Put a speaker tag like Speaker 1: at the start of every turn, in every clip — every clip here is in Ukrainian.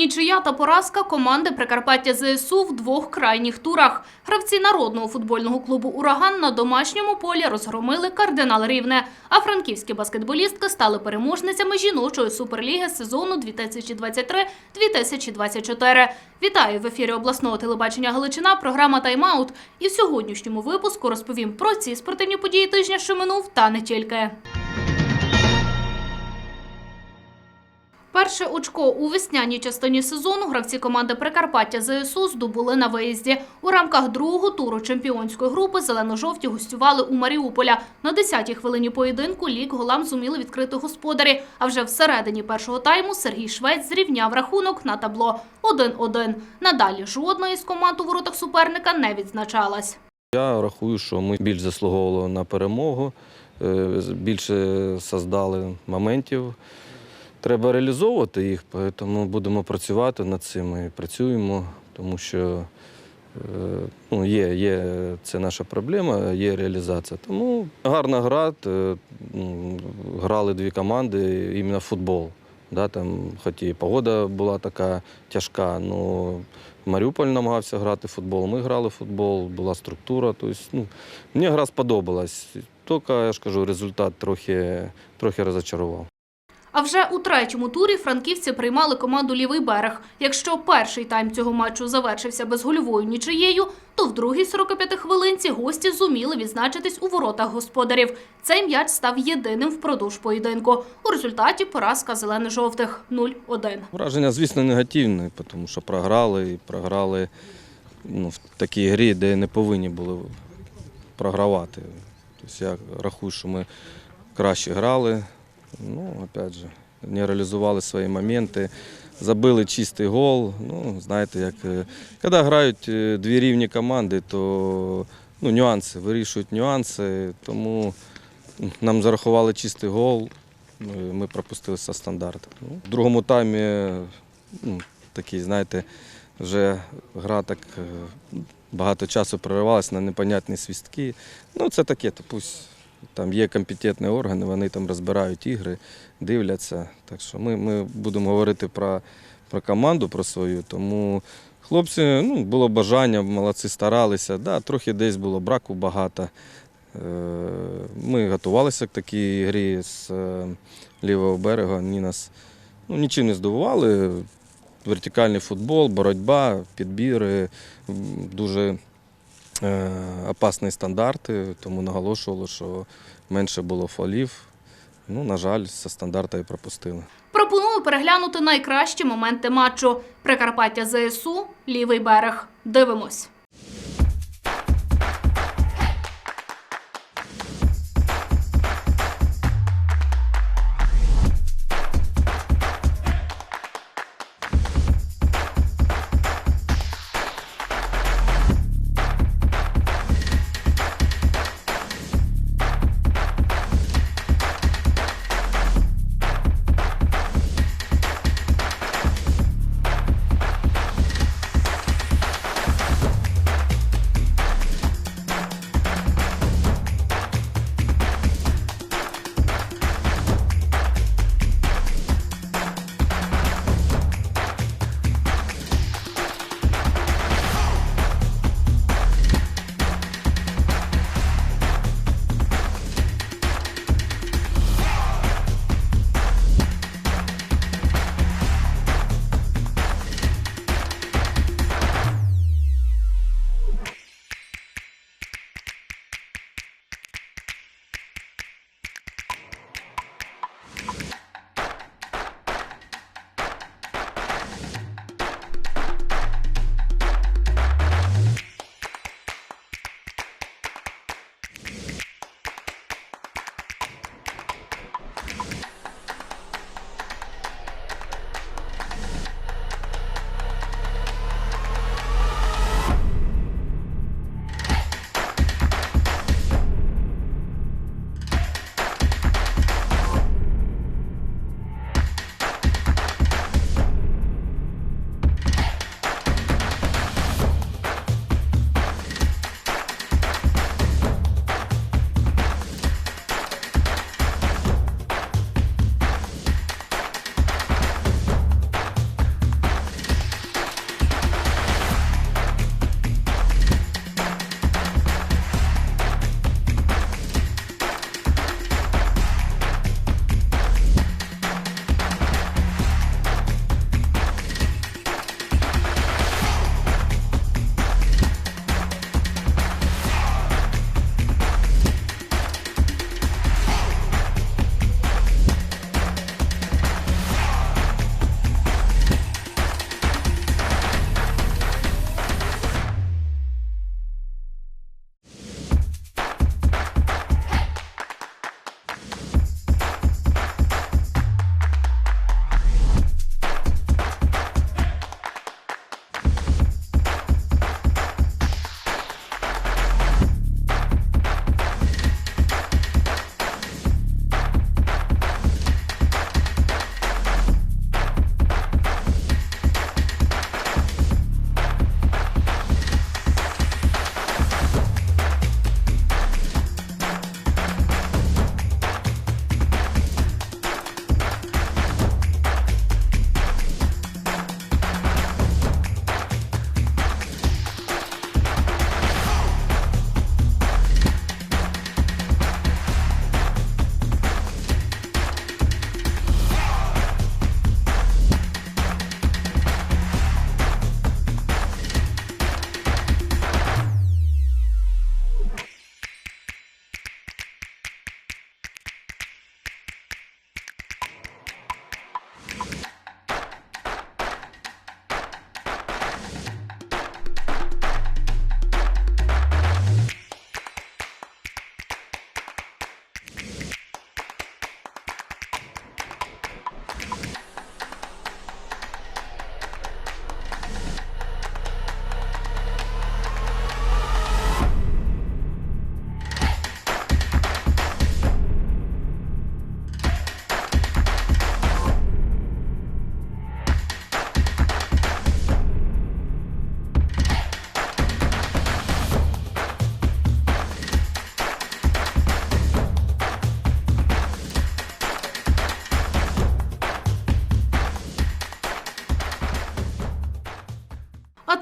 Speaker 1: Нічия та поразка команди Прикарпаття ЗСУ в двох крайніх турах. Гравці народного футбольного клубу Ураган на домашньому полі розгромили кардинал Рівне. А франківські баскетболістки стали переможницями жіночої суперліги сезону 2023-2024. Вітаю в ефірі обласного телебачення Галичина. Програма Тайм-аут. І в сьогоднішньому випуску розповім про ці спортивні події тижня, що минув, та не тільки. Перше очко у весняній частині сезону гравці команди Прикарпаття ЗСУ здобули на виїзді. У рамках другого туру чемпіонської групи зелено-жовті гостювали у Маріуполя. На 10-й хвилині поєдинку лік голам зуміли відкрити господарі. А вже всередині першого тайму Сергій Швець зрівняв рахунок на табло 1-1. Надалі жодної з команд у воротах суперника не відзначалась.
Speaker 2: Я рахую, що ми більш заслуговували на перемогу, е, більше создали моментів. Треба реалізовувати їх, тому будемо працювати над цим і працюємо, тому що е, ну, є, є, це наша проблема, є реалізація. Тому гарна гра. е, Грали дві команди, іменно футбол. Да, там, хоч і погода була така тяжка, але Маріуполь намагався грати в футбол, ми грали в футбол, була структура. Тобто, ну, мені гра сподобалась. Тільки, я ж кажу, результат трохи, трохи розочарував.
Speaker 1: А вже у третьому турі франківці приймали команду «Лівий берег». Якщо перший тайм цього матчу завершився безгольовою нічиєю, то в другій 45 хвилинці гості зуміли відзначитись у воротах господарів. Цей м'яч став єдиним впродовж поєдинку. У результаті поразка зелено-жовтих 0-1.
Speaker 2: Враження, звісно, негативне, тому що програли і програли ну, в такій грі, де не повинні були програвати. Тобто я рахую, що ми краще грали. Ну, опять же, не реалізували свої моменти, забили чистий гол. Ну, знаєте, як е, коли грають е, дві рівні команди, то ну, нюанси, вирішують нюанси. Тому нам зарахували чистий гол. Ми- Ми пропустили со. Ну, в другому таймі ну, такий, знаєте, вже гра так е, багато часу проривалася на непонятні свістки. Ну, це таке, то пусть там є компетентні органи, вони там розбирають ігри, дивляться. Так що ми, ми будемо говорити про, про команду про свою. Тому хлопці, ну, було бажання, молодці старалися. Да, трохи десь було браку багато. Е, Ми готувалися к такій грі з е, лівого берега. Вони нас ну, нічим не здивували. Вертикальний футбол, боротьба, підбіри, дуже опасні стандарти, тому наголошували, що менше було фолів. Ну, на жаль, зі стандарта і пропустили.
Speaker 1: Пропоную переглянути найкращі моменти матчу. Прикарпаття ЗСУ, лівий берег. Дивимось.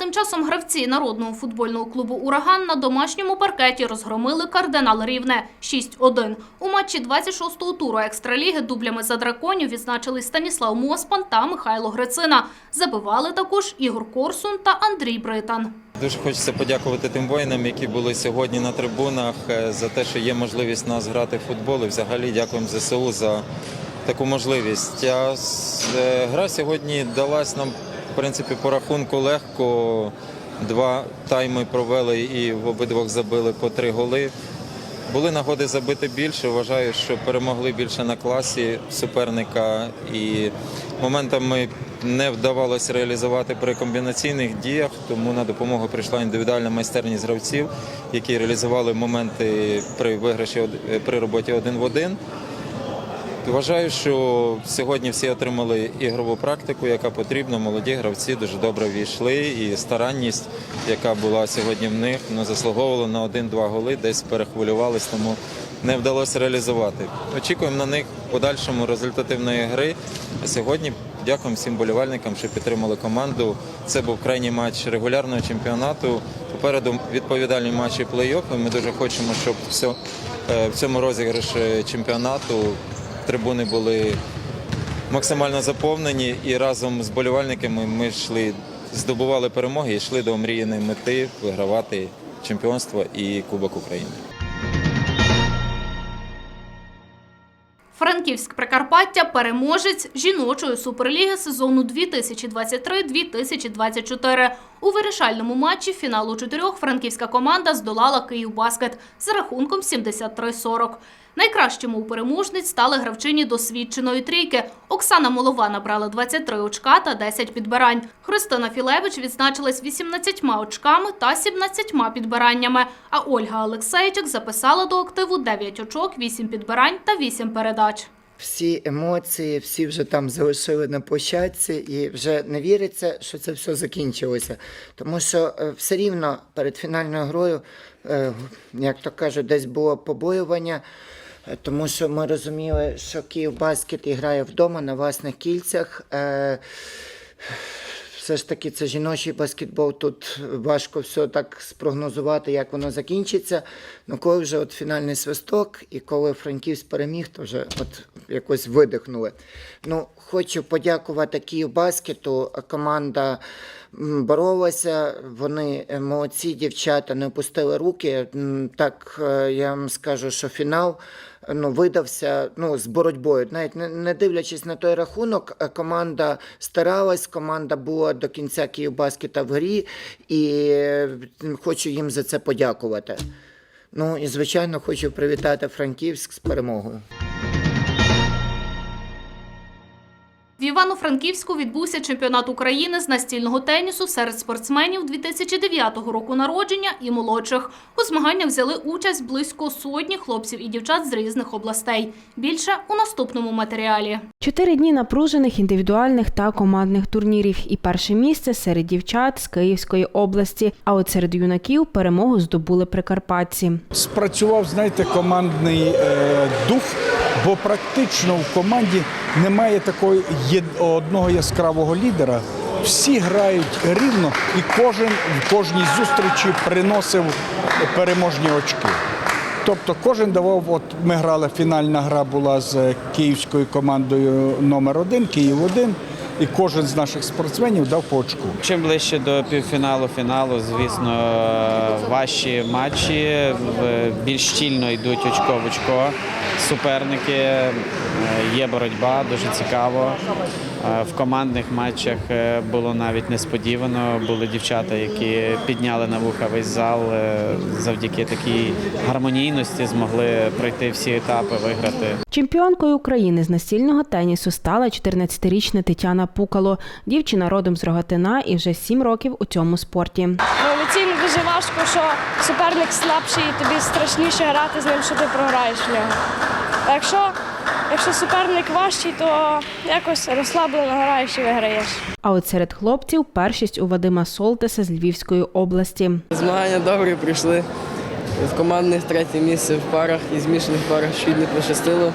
Speaker 1: Тим часом гравці народного футбольного клубу Ураган на домашньому паркеті розгромили кардинал Рівне 6-1. У матчі 26-го туру екстраліги дублями за драконів відзначили Станіслав Моспан та Михайло Грицина. Забивали також Ігор Корсун та Андрій Британ.
Speaker 3: Дуже хочеться подякувати тим воїнам, які були сьогодні на трибунах, е, за те, що є можливість нас грати в футбол. І взагалі дякуємо ЗСУ за таку можливість. Е, гра сьогодні далась нам, принципі, по рахунку легко. Два тайми провели і в обидвох забили по три голи. Були нагоди забити більше. Вважаю, що перемогли більше на класі суперника і моментами не вдавалося реалізувати при комбінаційних діях, тому на допомогу прийшла індивідуальна майстерність гравців, які реалізували моменти при виграші при роботі один в один. Вважаю, що сьогодні всі отримали ігрову практику, яка потрібна. Молоді гравці дуже добре війшли, і старанність, яка була сьогодні в них, ну, заслуговувала на один-два голи, десь перехвилювались, тому не вдалося реалізувати. Очікуємо на них подальшому результативної гри. А сьогодні дякуємо всім болівальникам, що підтримали команду. Це був крайній матч регулярного чемпіонату. Попереду відповідальні матчі плей-офф. Ми дуже хочемо, щоб все, е, в цьому розіграші чемпіонату трибуни були максимально заповнені, і разом з болівальниками ми йшли, здобували перемоги і йшли до омріяної мети вигравати чемпіонство і Кубок України.
Speaker 1: Франківськ Прикарпаття переможець жіночої суперліги сезону 2023-2024. У вирішальному матчі фіналу чотирьох франківська команда здолала Київбаскет з рахунком 73-40. Найкращими у переможниць стали гравчині досвідченої трійки. Оксана Молова набрала 23 очка та 10 підбирань. Христина Філевич відзначилась 18 очками та 17 підбираннями. А Ольга Олексейчик записала до активу 9 очок, 8 підбирань та 8 передач.
Speaker 4: Всі емоції, всі вже там залишили на площадці, і вже не віриться, що це все закінчилося. Тому що е, все рівно перед фінальною грою, е, як то кажуть, десь було побоювання, е, тому що ми розуміли, що Київ баскет грає вдома на власних кільцях. Все ж таки це жіночий баскетбол. Тут важко все так спрогнозувати, як воно закінчиться. Ну коли вже от фінальний свисток, і коли Франківськ переміг, то вже от якось видихнули. Ну, хочу подякувати Київбаскету. Команда боролася, вони молодці, дівчата не опустили руки. Так е, я вам скажу, що фінал ну, видався ну, з боротьбою. Навіть не, не дивлячись на той рахунок, е, команда старалась, команда була до кінця Київбаскета в грі, і е, хочу їм за це подякувати. Ну і звичайно хочу привітати Франківськ з перемогою.
Speaker 1: В Івано-Франківську відбувся чемпіонат України з настільного тенісу серед спортсменів 2009 року народження і молодших. У змаганнях взяли участь близько сотні хлопців і дівчат з різних областей. Більше у наступному матеріалі.
Speaker 5: Чотири дні напружених індивідуальних та командних турнірів. І перше місце серед дівчат з Київської області. А от серед юнаків перемогу здобули прикарпатці.
Speaker 6: спрацював, знаєте, командний е, дух, бо практично в команді немає такого одного яскравого лідера. Всі грають рівно, і кожен в кожній зустрічі приносив переможні очки. Тобто кожен давав, от ми грали, фінальна гра була з київською командою номер один, Київ 1 і кожен з наших спортсменів дав по очку.
Speaker 7: Чим ближче до півфіналу, фіналу, звісно, ваші матчі, більш щільно йдуть очко в очко. Суперники, е, є боротьба, дуже цікаво. В командних матчах е, було навіть несподівано. Були дівчата, які підняли на вуха весь зал е, завдяки такій гармонійності, змогли пройти всі етапи, виграти.
Speaker 5: Чемпіонкою України з настільного тенісу стала 14-річна Тетяна Пукало. Дівчина родом з Рогатина і вже сім років у цьому спорті.
Speaker 8: Емоційно дуже важко, що суперник слабший, і тобі страшніше грати з ним, що ти програєш в нього. А якщо, якщо суперник важчий, то якось розслаблено граєш і виграєш.
Speaker 5: А от серед хлопців першість у Вадима Солтеса з Львівської області.
Speaker 9: Змагання добре прийшли. В командних третє місце в парах і змішаних парах чуть не пощастило.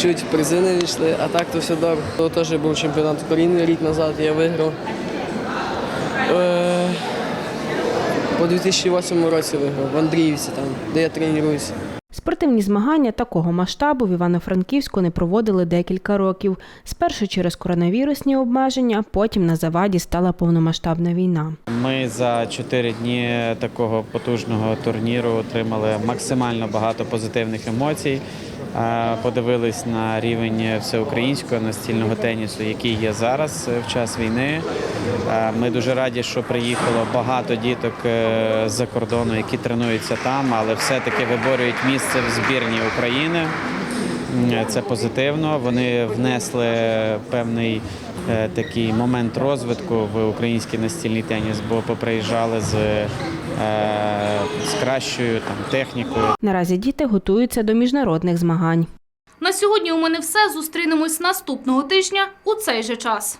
Speaker 9: Чуть призи не війшли, а так то все добре. То теж був чемпіонат України рік назад, я виграв. Е, у 2008 році виграв в Андріївці, там, де я тренуюся.
Speaker 5: Спортивні змагання такого масштабу в Івано-Франківську не проводили декілька років. Спершу через коронавірусні обмеження, потім на заваді стала повномасштабна війна.
Speaker 7: Ми за чотири дні такого потужного турніру отримали максимально багато позитивних емоцій. Подивились на рівень всеукраїнського настільного тенісу, який є зараз е, в час війни. Ми дуже раді, що приїхало багато діток е, з-за кордону, які тренуються там, але все-таки виборюють місце в збірні України. Це позитивно. Вони внесли певний е, такий момент розвитку в український настільний теніс, бо поприїжджали з, е, з кращою там технікою.
Speaker 5: Наразі діти готуються до міжнародних змагань.
Speaker 1: На сьогодні у мене все. Зустрінемось наступного тижня у цей же час.